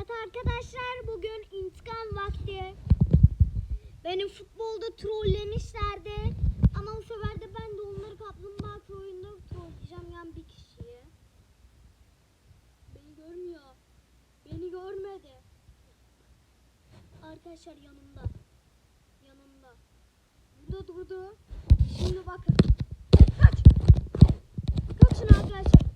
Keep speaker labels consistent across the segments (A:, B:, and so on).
A: Evet arkadaşlar bugün intikam vakti. Benim futbolda trollemişlerdi. Ama bu sefer de ben de onları kaplumbağa trollünde trolleyeceğim yani bir kişiyi. Beni görmüyor. Beni görmedi. Arkadaşlar yanımda. Yanımda. Burada durdu. Şimdi bakın. Kaç. Kaçın arkadaşlar.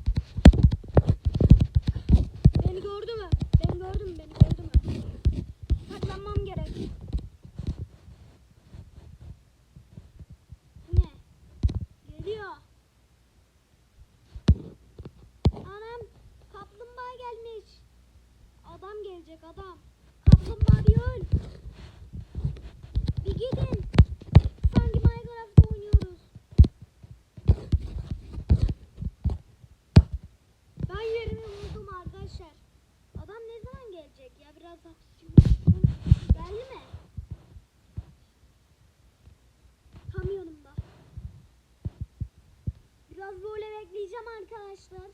A: arkadaşlar.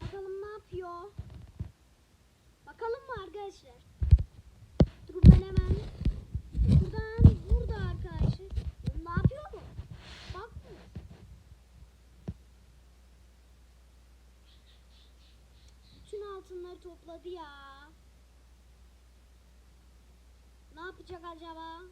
A: Bakalım ne yapıyor. Bakalım mı arkadaşlar? Dur ben hemen buradan burada arkadaşlar. Ne yapıyor mu? Bak mı? Bütün altınları topladı ya. Ne yapacak acaba?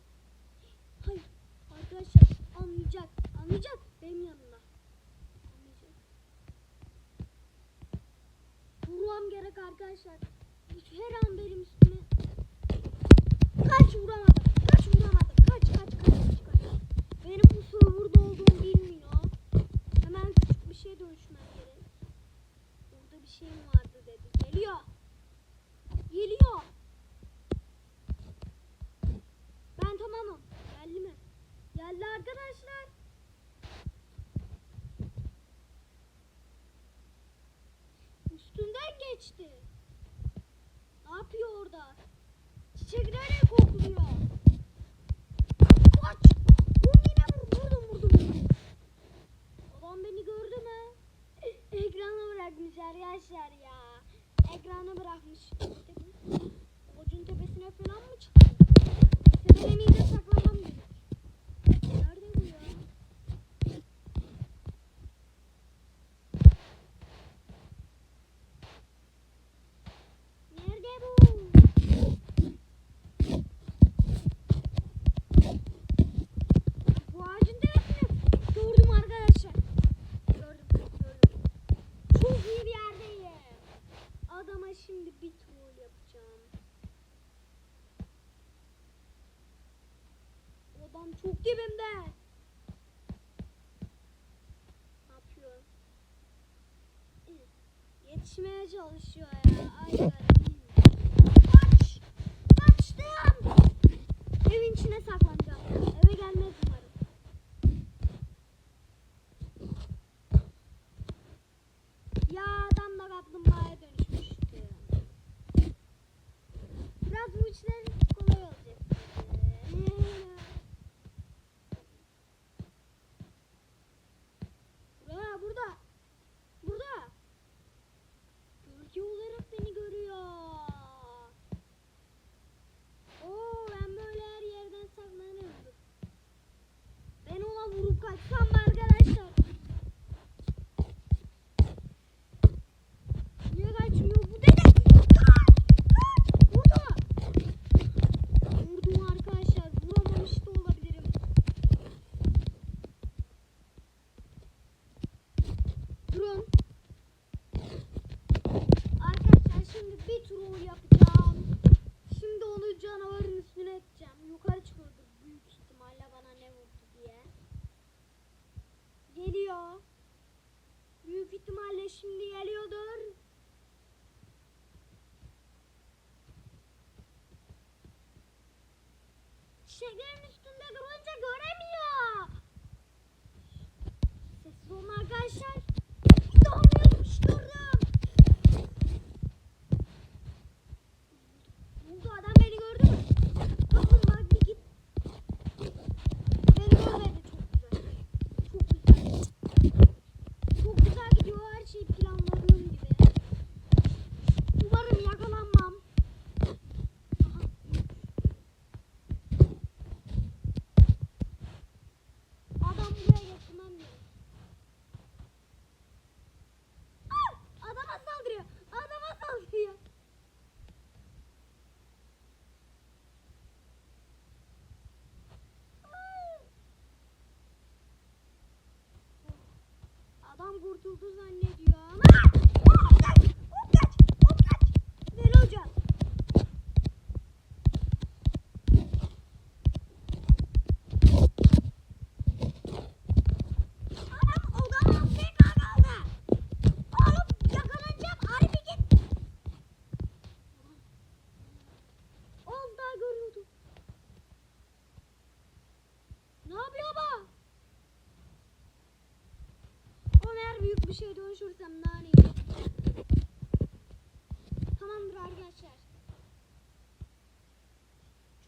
A: arkadaşlar. Çiçek nereye kokluyor? Kaç! Oğlum yine vurdum vurdum vurdum. Babam beni gördü mü? E, Ekrana bırakmış arkadaşlar ya. Ekrana bırakmış. Ağacın tepesine falan mı çıktı? Çok dibimde. Ne yapıyor? Yetişmeye çalışıyor ya. Aynen. şey görmüştüm. kurtuldu zannediyor. şey dönüşürsem nane Tamamdır arkadaşlar.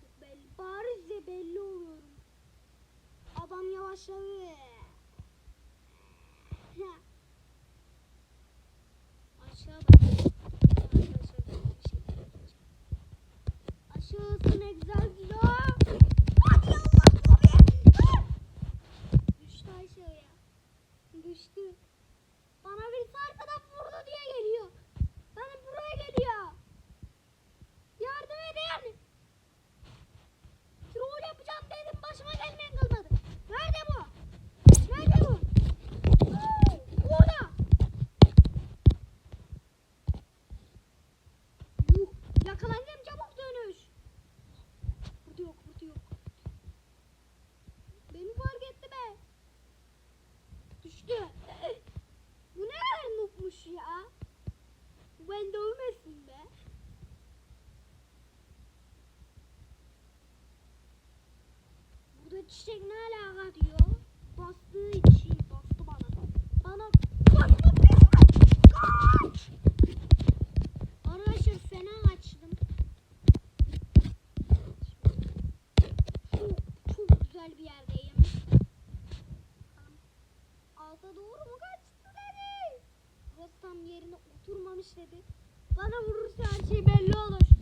A: Çok belli, bariz de belli oluyorum. Adam yavaşladı. düştü. Bu ne kadar nukmuş ya. Ben dövmesin be. Burada çiçek ne alaka diyor. Bastığı için. işledi. Bana vurursa her şey belli olur.